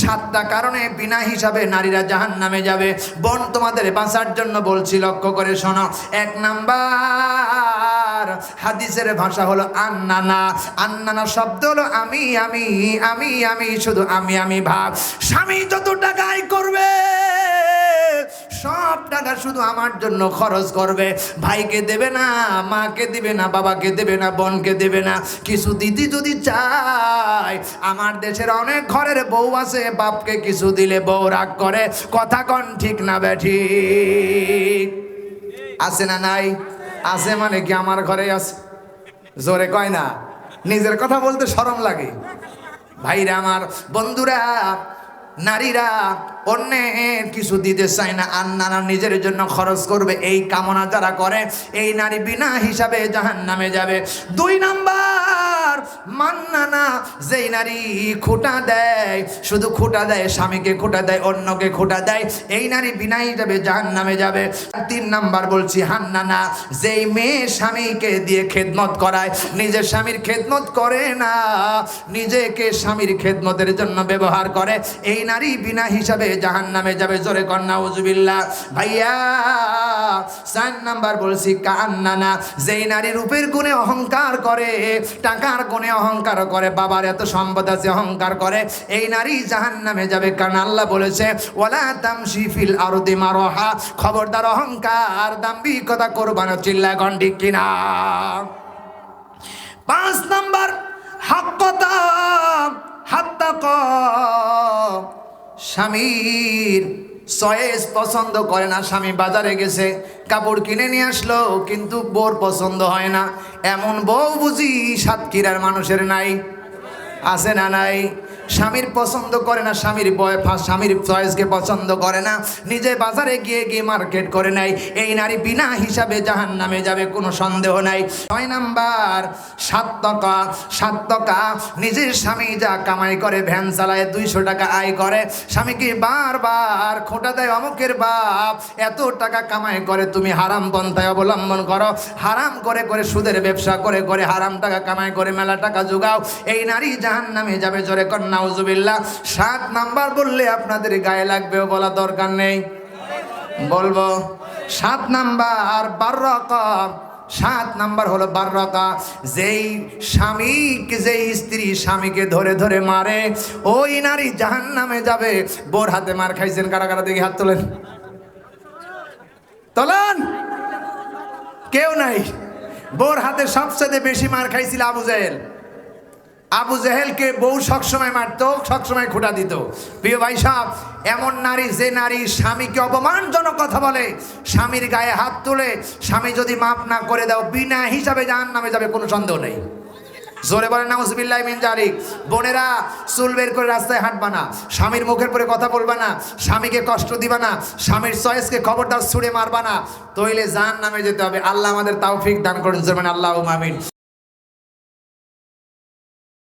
সাতটা কারণে বিনা হিসাবে নারীরা জাহান নামে যাবে। বোন তোমাদের বাঁচার জন্য বলছি, লক্ষ্য করে শোনো। এক নাম্বার হাদিসের ভাষা হলো আন্নানা। আন্নানা শব্দ হলো আমি আমি আমি আমি, শুধু আমি আমি ভাব। স্বামী যত টাকা আয় করবে সব টাকা শুধু আমার জন্য খরচ করবে। ভাইকে দেবে না, মাকে দেবে না, বাবাকে দেবে না, বোনকে দেবে না। কিছু দিদি যদি চায়, আমার দেশের অনেক ঘরের বউ আছে, বাপকে কিছু দিলে বউ রাগ করে। কথা কন ঠিক না বেঠি আছে না নাই? আছে মানে কি আমার ঘরে আছে? জোরে কয় না। নিজের কথা বলতে শরম লাগে। ভাইরা আমার, বন্ধুরা নারীরা অন্যের কিছু দিতে চায় না, আর নানা নিজের জন্য খরচ করবে। এই কামনা যারা করে, এই নারী বিনা হিসাবে জাহান নামে যাবে। দুই নাম্বার! মান্নানা যেই নারী খোটা দেয়, শুধু খোটা দেয় স্বামীকে, খোটা দেয় অন্যকে, খোটা দেয়, এই নারী বিনা হিসাবে জাহান নামে যাবে। তিন নাম্বার বলছি হান্নানা যেই মেয়ে স্বামীকে দিয়ে খেদমত করায়, নিজের স্বামীর খেদমত করে না, নিজেকে স্বামীর খেদমতের জন্য ব্যবহার করে, এই নারী বিনা হিসাবে জাহান নামে যাবে। জোরে কন্যা উজুবিল্লা ভাইয়া চার নাম্বার বলছি, কান্নানা, যেই নারী রূপের গুণে অহংকার করে, টাকার গুণে অহংকার করে, বাবার এত সম্পদ আছে, অহংকার করে, এই নারী জাহান নামে যাবে। কারণ আল্লাহ বলেছে ওলা তামসি ফিল আরদি মারহা, খবরদার অহংকার দাম্ভিকতা করবানো চিল্লা গন্ডিক কিনা পাঁচ নাম্বার হাক্কতা হাত্তাক স্বামীর চয়েস পছন্দ করে না, স্বামী বাজারে গেছে, কাপড় কিনে নিয়ে আসলো, কিন্তু বোর পছন্দ হয় না। এমন বউ বুঝি সাতক্ষীরার মানুষের নাই। আছে না নাই? স্বামীর পছন্দ করে না, স্বামীর বয় স্বামীর চয়েসকে পছন্দ করে না। নিজে বাজারে গিয়ে গিয়ে মার্কেট করে নাই এই নারী বিনা হিসাবে জাহান নামে যাবে, কোনো সন্দেহ নাই। ছয় নাম্বার সাত টাকা সাত টাকা নিজের স্বামী যা কামাই করে, ভ্যান চালায়, দুইশো টাকা আয় করে। স্বামীকে বারবার খোটা দেয়, অমুকের বাপ, এত টাকা কামাই করে, তুমি হারাম পন্থায় অবলম্বন করো। হারাম করে করে সুদের ব্যবসা করে করে হারাম টাকা কামাই করে, মেলা টাকা যোগাও এই নারী জাহান নামে যাবে জোরে কন্যা উজুবিল্লা সাত নাম্বার বললে আপনাদের গায়ে লাগবেও বলা দরকার নেই। বলব, সাত নাম্বার বারো রকম সাত নাম্বার হলো বারো যেই স্বামীকে, যেই স্ত্রী স্বামীকে ধরে ধরে মারে, ওই নারী জাহান নামে যাবে। বোর হাতে মার খাইছেন, কারা কারা দেখি হাত তোলেন? তোলেন? কেউ নাই। বোর হাতে সবচেয়ে বেশি মার খাইছিল আবু জেহেল। আবু জেহেলকে বউ সবসময় মারতো সবসময় খোটা দিত। প্রিয় ভাই সাহেব, এমন নারী, যে নারী স্বামীকে অপমানজনক কথা বলে, স্বামীর গায়ে হাত তুলে, স্বামী যদি মাফ না করে দাও, বিনা হিসাবে জাহান নামে যাবে, কোনো সন্দেহ নেই। জোরে বলেন, নাউজুবিল্লাহ মিন জারিক। বোনেরা, চুল বের করে রাস্তায় হাঁটবা না। স্বামীর মুখের পরে কথা বলবা না। স্বামীকে কষ্ট দিবা না। স্বামীর চয়েসকে খবরদার ছুড়ে মারবা না। তইলে জান নামে যেতে হবে। আল্লাহ আমাদের তাওফিক দান করুন, জোরে আল্লাহ মামিন